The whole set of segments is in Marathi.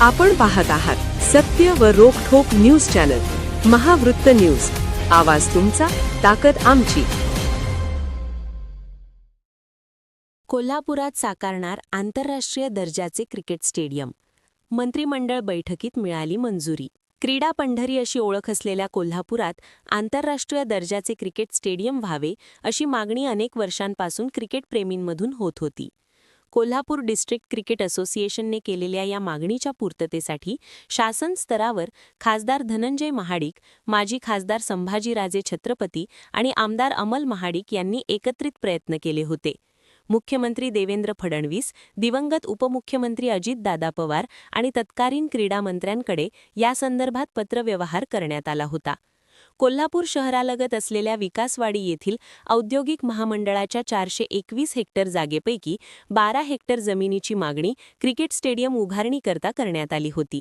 आपण पाहत आहात सत्य व रोखोक न्यूज चॅनल महावृत्त न्यूज. आवाज तुमचा ताकद आमची. कोल्हापुरात साकारणार आंतरराष्ट्रीय दर्जाचे क्रिकेट स्टेडियम. मंत्रिमंडळ बैठकीत मिळाली मंजुरी. क्रीडा पंढरी अशी ओळख असलेल्या कोल्हापुरात आंतरराष्ट्रीय दर्जाचे क्रिकेट स्टेडियम व्हावे अशी मागणी अनेक वर्षांपासून क्रिकेटप्रेमींमधून होत होती. कोल्हापूर डिस्ट्रिक्ट क्रिकेट असोसिएशनने केलेल्या या मागणीच्या पूर्ततेसाठी शासन स्तरावर खासदार धनंजय महाडिक माजी खासदार संभाजीराजे छत्रपती आणि आमदार अमल महाडिक यांनी एकत्रित प्रयत्न केले होते. मुख्यमंत्री देवेंद्र फडणवीस दिवंगत उपमुख्यमंत्री अजितदादा पवार आणि तत्कालीन क्रीडा मंत्र्यांकडे यासंदर्भात पत्रव्यवहार करण्यात आला होता. कोल्हापूर शहरालगत असलेल्या विकासवाडी येथील औद्योगिक महामंडळाच्या चारशे एकवीस हेक्टर जागेपैकी बारा हेक्टर जमिनीची मागणी क्रिकेट स्टेडियम उभारणीकरता करण्यात आली होती.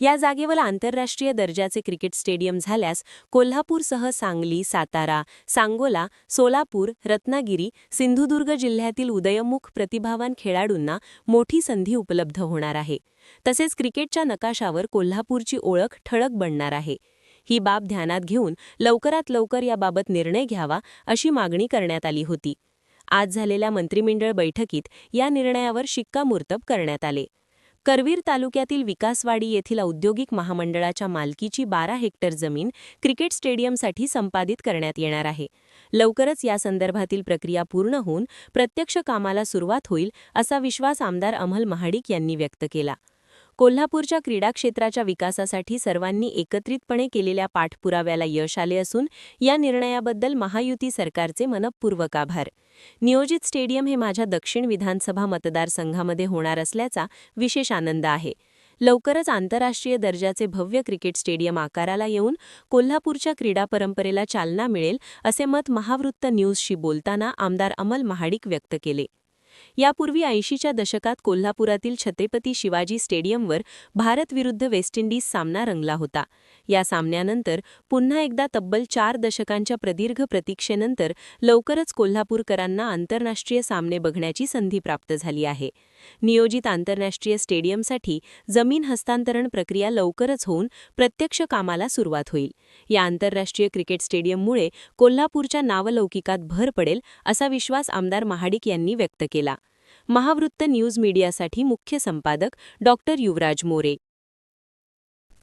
या जागेवर आंतरराष्ट्रीय दर्जाचे क्रिकेट स्टेडियम झाल्यास कोल्हापूरसह सांगली सातारा सांगोला सोलापूर रत्नागिरी सिंधुदुर्ग जिल्ह्यातील उदयमुख प्रतिभावान खेळाडूंना मोठी संधी उपलब्ध होणार आहे. तसेच क्रिकेटच्या नकाशावर कोल्हापूरची ओळख ठळक बनणार आहे. ही बाब ध्यानात घेऊन लवकरात लवकर याबाबत निर्णय घ्यावा अशी मागणी करण्यात आली होती. आज झालेल्या मंत्रिमंडळ बैठकीत या निर्णयावर शिक्कामोर्तब करण्यात आले. करवीर तालुक्यातील विकासवाडी येथील औद्योगिक महामंडळाच्या मालकीची बारा हेक्टर जमीन क्रिकेट स्टेडियमसाठी संपादित करण्यात येणार आहे. लवकरच या संदर्भातील प्रक्रिया पूर्ण होऊन प्रत्यक्ष कामाला सुरुवात होईल असा विश्वास आमदार अमल महाडिक यांनी व्यक्त केला. कोल्हापूरच्या क्रीडा क्षेत्राच्या विकासासाठी सर्वांनी एकत्रितपणे केलेल्या पाठपुराव्याला यश आले असून या निर्णयाबद्दल महायुती सरकारचे मनपूर्वक आभार. नियोजित स्टेडियम हे माझ्या दक्षिण विधानसभा मतदारसंघामध्ये होणार असल्याचा विशेष आनंद आहे. लवकरच आंतरराष्ट्रीय दर्जाचे भव्य क्रिकेट स्टेडियम आकाराला येऊन कोल्हापूरच्या क्रीडा परंपरेला चालना मिळेल असे मत महावृत्त न्यूजशी बोलताना आमदार अमल महाडिक व्यक्त केले. यापूर्वी ऐंशीच्या दशकात कोल्हापुरातील छत्रपती शिवाजी स्टेडियमवर भारत विरुद्ध वेस्ट इंडिज सामना रंगला होता. या सामन्यानंतर पुन्हा एकदा तब्बल चार दशकांच्या प्रदीर्घ प्रतीक्षेनंतर लवकरच कोल्हापूरकरांना आंतरराष्ट्रीय सामने बघण्याची संधी प्राप्त झाली आहे. नियोजित आंतरराष्ट्रीय स्टेडियमसाठी जमीन हस्तांतरण प्रक्रिया लवकरच होऊन प्रत्यक्ष कामाला सुरुवात होईल. या आंतरराष्ट्रीय क्रिकेट स्टेडियममुळे कोल्हापूरच्या नावलौकिकात भर पडेल असा विश्वास आमदार महाडिक यांनी व्यक्त केला. महावृत्त न्यूज मीडियासाठी मुख्य संपादक डॉक्टर युवराज मोरे.